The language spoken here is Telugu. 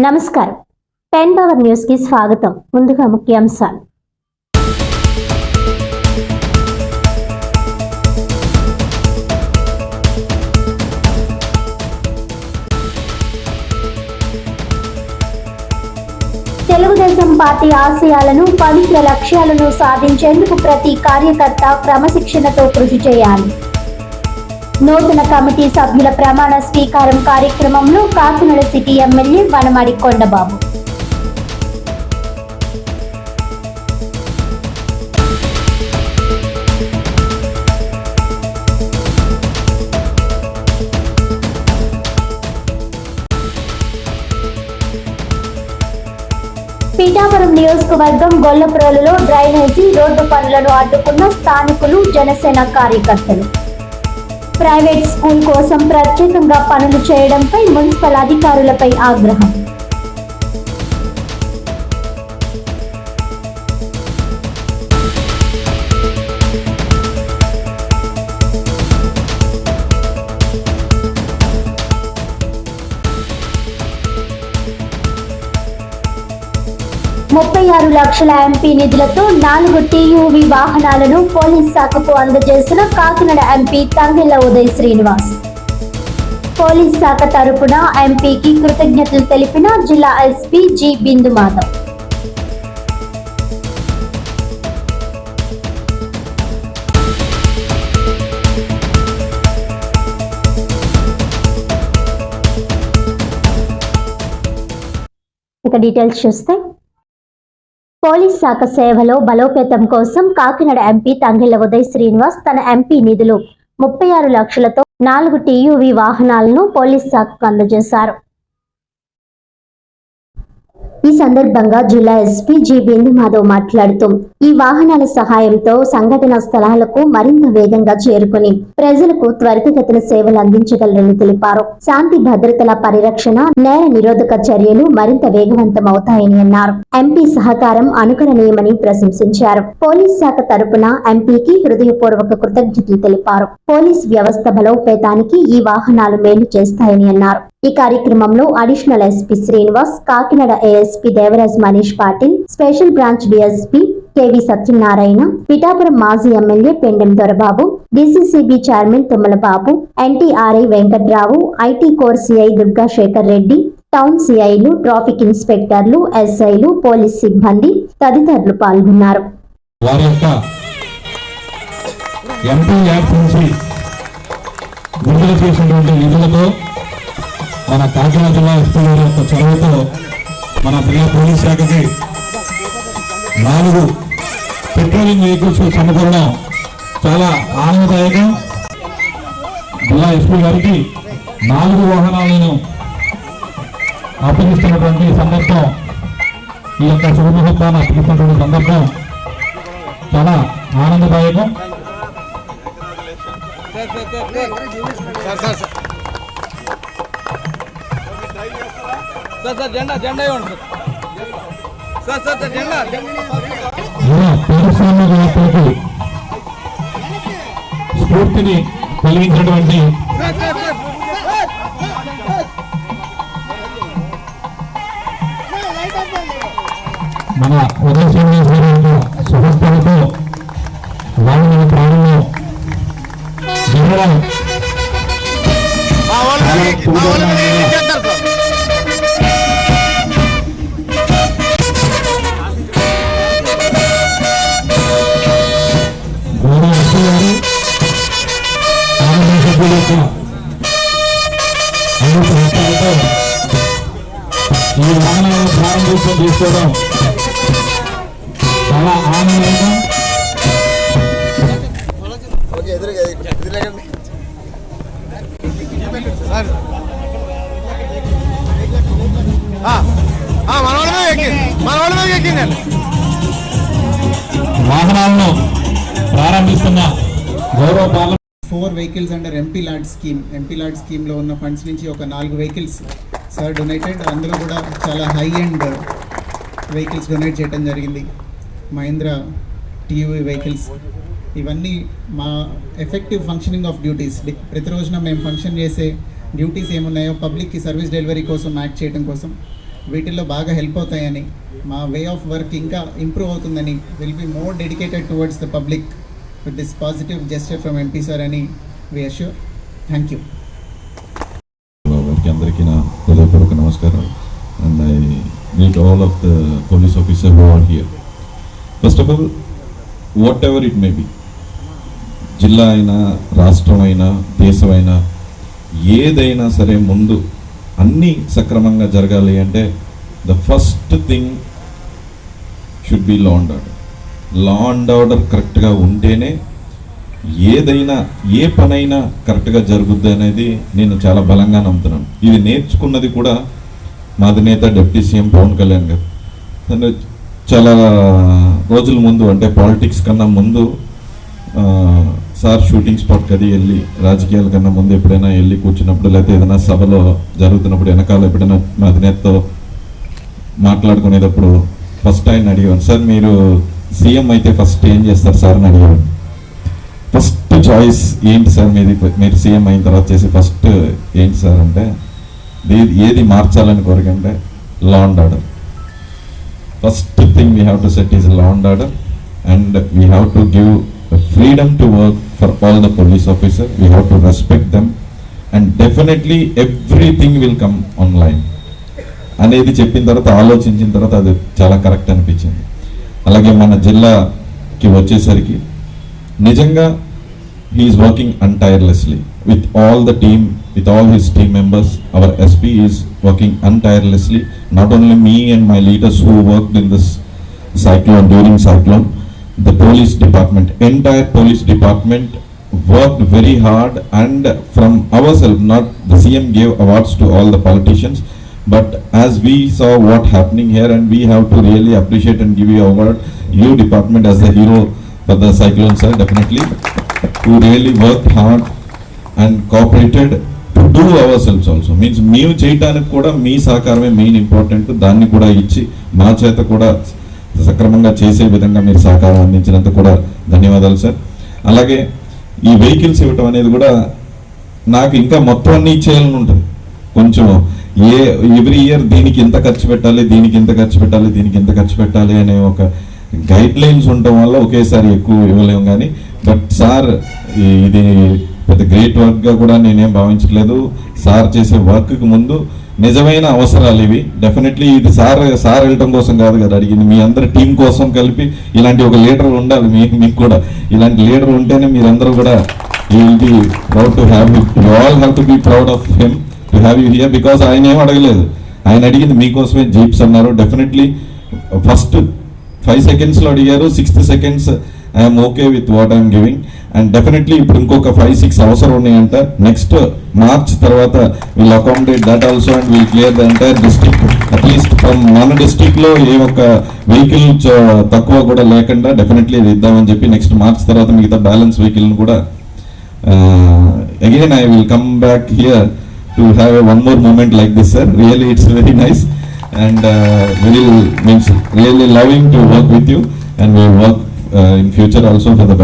నమస్కారం. టెన్ పవర్ న్యూస్కి స్వాగతం. ముందుగా ముఖ్యాంశాలు. తెలుగుదేశం పార్టీ ఆశయాలను పవిత్ర లక్ష్యాలను సాధించేందుకు ప్రతి కార్యకర్త క్రమశిక్షణతో కృషి చేయాలి. నూతన కమిటీ సభ్యుల ప్రమాణ స్వీకారం కార్యక్రమంలో కాకినాడ సిటీ ఎమ్మెల్యే వనమాడి కొండబాబు. పీఠాపురం నియోజకవర్గం గొల్లప్రోలులో డ్రైనేజీ రోడ్డు పనులను అడ్డుకున్న స్థానికులు జనసేన కార్యకర్తలు. ప్రైవేట్ స్కూల్ కోసం ప్రత్యేకంగా పనులు చేయడంపై మున్సిపల్ అధికారులపై ఆగ్రహం. ముప్పై ఆరు లక్షల ఎంపీ నిధులతో నాలుగు టీయూవి వాహనాలను పోలీస్ శాఖకు అందజేసిన కాకినాడ ఎంపీ తంగెళ్ళ ఉదయ్ శ్రీనివాస్. పోలీస్ శాఖ తరపున ఎంపీకి కృతజ్ఞతలు తెలిపిన జిల్లా ఎస్పీ జి బిందు మాధవ్ ఇక డీటెయిల్స్ చూస్తే పోలీస్ శాఖ సేవలో బలోపేతం కోసం కాకినాడ ఎంపీ తంగెళ్ళ ఉదయ్ శ్రీనివాస్ తన ఎంపీ నిధులు ముప్పై ఆరు లక్షలతో నాలుగు టీయూవీ వాహనాలను పోలీస్ శాఖకు అందజేశారు. ఈ సందర్భంగా జిల్లా ఎస్పీ జి బిందు మాధవ్ మాట్లాడుతూ ఈ వాహనాల సహాయంతో సంఘటన స్థలాలకు మరింత వేగంగా చేరుకుని ప్రజలకు త్వరితగతిన సేవలు అందించగలరని తెలిపారు. శాంతి భద్రతల పరిరక్షణ నేర నిరోధక చర్యలు మరింత వేగవంతం అవుతాయని అన్నారు. ఎంపీ సహకారం అనుకరణీయమని ప్రశంసించారు. పోలీస్ శాఖ తరపున ఎంపీకి హృదయపూర్వక కృతజ్ఞతలు తెలిపారు. పోలీస్ వ్యవస్థ బలోపేతానికి ఈ వాహనాలు మేలు చేస్తాయని అన్నారు. ఈ కార్యక్రమంలో additional SP Srinivas Kakinada ASP Devaraj Manish Patil special branch DSP KV Satyanarayana Pithapuram మాజీ MLA Pendem Dorababu DCCB chairman Tummalababu NTRI Venkatrao IT core CI Durgasekhar Reddy town సిఐలు traffic ఇన్స్పెక్టర్లు ఎస్ఐలు పోలీస్ సిబ్బంది తదితరులు పాల్గొన్నారు. విడుదల చేసినటువంటి నిధులతో మన కాకినాడ జిల్లా ఎస్పీ యొక్క చొరవతో మన జిల్లా పోలీస్ శాఖకి నాలుగు పెట్రోలింగ్ వెహికల్స్ సమకూరడం చాలా ఆనందదాయకం. జిల్లా ఎస్పీ గారికి నాలుగు వాహనాలను అప్పగిస్తున్నటువంటి సందర్భం ఈ యొక్క శుభముహూర్తాన్ని అప్పగిస్తున్నటువంటి సందర్భం చాలా ఆనందదాయకం. జెండా జెండా ఇవ్వండి సార్ సార్ సార్ జెండా. పారిశ్రామికవేత్తలకు స్ఫూర్తిని కలిగించినటువంటి మన ఉదయ శ్రీనివాస్ గారి యొక్క సుహృత్తులతో వాళ్ళ ప్రాణంలో జరగడం అన్ని సంస్థలతో ఈ వాహనాలను ప్రారంభోత్సవం చేసుకోవడం చాలా ఆనందంగా ఎదురుగా ఎక్కింది వాహనాలను ప్రారంభిస్తున్న గౌరవ పాలన four vehicles under MP LAD scheme. MP LAD స్కీమ్లో ఉన్న ఫండ్స్ నుంచి ఒక నాలుగు వెహికల్స్ సార్ డొనేటెడ్. అందులో కూడా చాలా హై అండ్ వెహికల్స్ డొనేట్ చేయడం జరిగింది. Mahindra TV vehicles. ఇవన్నీ మా ఎఫెక్టివ్ ఫంక్షనింగ్ ఆఫ్ డ్యూటీస్. ప్రతి రోజున మేము ఫంక్షన్ చేసే డ్యూటీస్ ఏమున్నాయో పబ్లిక్కి సర్వీస్ డెలివరీ కోసం యాక్ట్ చేయడం కోసం వీటిల్లో బాగా హెల్ప్ అవుతాయని మా వే ఆఫ్ వర్క్ ఇంకా ఇంప్రూవ్ అవుతుందని will be more dedicated towards the public. With this positive gesture from MP sir అని వి అష్యూర్ థ్యాంక్ యూ అందరికీ నా హృదయపూర్వక నమస్కారం and I meet all of the police officer who are here first of all whatever it may be జిల్లా అయినా రాష్ట్రం అయినా దేశం అయినా ఏదైనా సరే ముందు అన్నీ సక్రమంగా జరగాలి అంటే the first thing should be law order law and order కరెక్ట్గా ఉంటేనే ఏదైనా ఏ పనైనా కరెక్ట్గా జరుగుద్ది అనేది నేను చాలా బలంగా నమ్ముతున్నాను. ఇది నేర్చుకున్నది కూడా మా అధినేత డిప్యూటీ సీఎం పవన్ కళ్యాణ్ గారు. తను చాలా రోజుల ముందు అంటే పాలిటిక్స్ కన్నా ముందు సార్ షూటింగ్ స్పాట్కి అది వెళ్ళి రాజకీయాల కన్నా ముందు ఎప్పుడైనా వెళ్ళి కూర్చున్నప్పుడు లేకపోతే ఏదైనా సభలో జరుగుతున్నప్పుడు వెనకాల ఎప్పుడైనా మా అధినేతతో మాట్లాడుకునేటప్పుడు ఫస్ట్ ఆయన అడిగాను సార్ మీరు సీఎం అయితే ఫస్ట్ ఏం చేస్తారు సార్ అని అడిగాడు ఫస్ట్ చాయిస్ ఏంటి సార్ మీది? మీరు సీఎం అయిన తర్వాత చేసి ఫస్ట్ ఏంటి సార్ అంటే ఏది ఏది మార్చాలని కోరికంటే law and order first thing we have to set is law and order and we have to give freedom to work for all the police officer. We have to respect them and definitely everything will come online. అనేది చెప్పిన తర్వాత ఆలోచించిన తర్వాత అది చాలా కరెక్ట్ అనిపించింది. అలాగే మన జిల్లాకి వచ్చేసరికి నిజంగా he is working untirelessly with all the team with all his team members our SP is working untirelessly not only me and my leaders who work in this cyclone during cyclone the police department entire police department worked very hard and from ourselves not the cm gave awards to all the politicians but as we saw what happening here and we have to really appreciate and give you award you department as the hero for the cyclone sir definitely to really work hard and cooperated to do ourselves also means మేము చేయడానికి కూడా మీ సహకారమే మెయిన్ ఇంపార్టెంట్ దాన్ని కూడా ఇచ్చి మా చేత కూడా సక్రమంగా చేసే విధంగా మీరు సహకారం అందించినంత కూడా ధన్యవాదాలు సార్ అలాగే ఈ వెహికల్స్ ఇవ్వటం అనేది కూడా నాకు ఇంకా మొత్తం అన్ని ఇచ్చేయాలని ఉంటుంది. కొంచెం ఏ ఎవ్రీ ఇయర్ దీనికి ఇంత ఖర్చు పెట్టాలి దీనికి ఇంత ఖర్చు పెట్టాలి దీనికి ఇంత ఖర్చు పెట్టాలి అనే ఒక గైడ్ లైన్స్ ఉండటం వల్ల ఒకేసారి ఎక్కువ ఇవ్వలేము కానీ బట్ సార్ ఇది పెద్ద గ్రేట్ వర్క్గా కూడా నేనేం భావించట్లేదు. సార్ చేసే వర్క్కి ముందు నిజమైన అవసరాలు ఇవి. డెఫినెట్లీ ఇది సార్ సార్ వెళ్ళటం కోసం కాదు కదా అడిగింది. మీ అందరి టీం కోసం కలిపి ఇలాంటి ఒక లీడర్ ఉండాలి. మీ మీకు కూడా ఇలాంటి లీడర్ ఉంటేనే మీరందరూ కూడా you will be proud to have you all have to be proud of him to have you here because ఆయన ఏం అడగలేదు. ఆయన అడిగింది మీకోసమే జీప్స్ అన్నారు. డెఫినెట్లీ ఫస్ట్ ఫైవ్ సెకండ్స్లో అడిగారు sixth seconds I'm okay with what I'm giving and definitely ఇప్పుడు ఇంకొక ఫైవ్ సిక్స్ అవసరం ఉన్నాయంట. నెక్స్ట్ మార్చ్ తర్వాత will accommodate that also and will clear the entire district at least from మన డిస్ట్రిక్ట్లో ఏ ఒక్క వెహికల్ తక్కువ కూడా లేకుండా డెఫినెట్లీ ఇది ఇద్దామని చెప్పి నెక్స్ట్ మార్చ్ తర్వాత మిగతా బ్యాలెన్స్ వెహికల్ కూడా again I will come back here to have one more moment like this, sir. Really, it's very nice and uh, really means really loving to work with you and we will work uh, in future also for the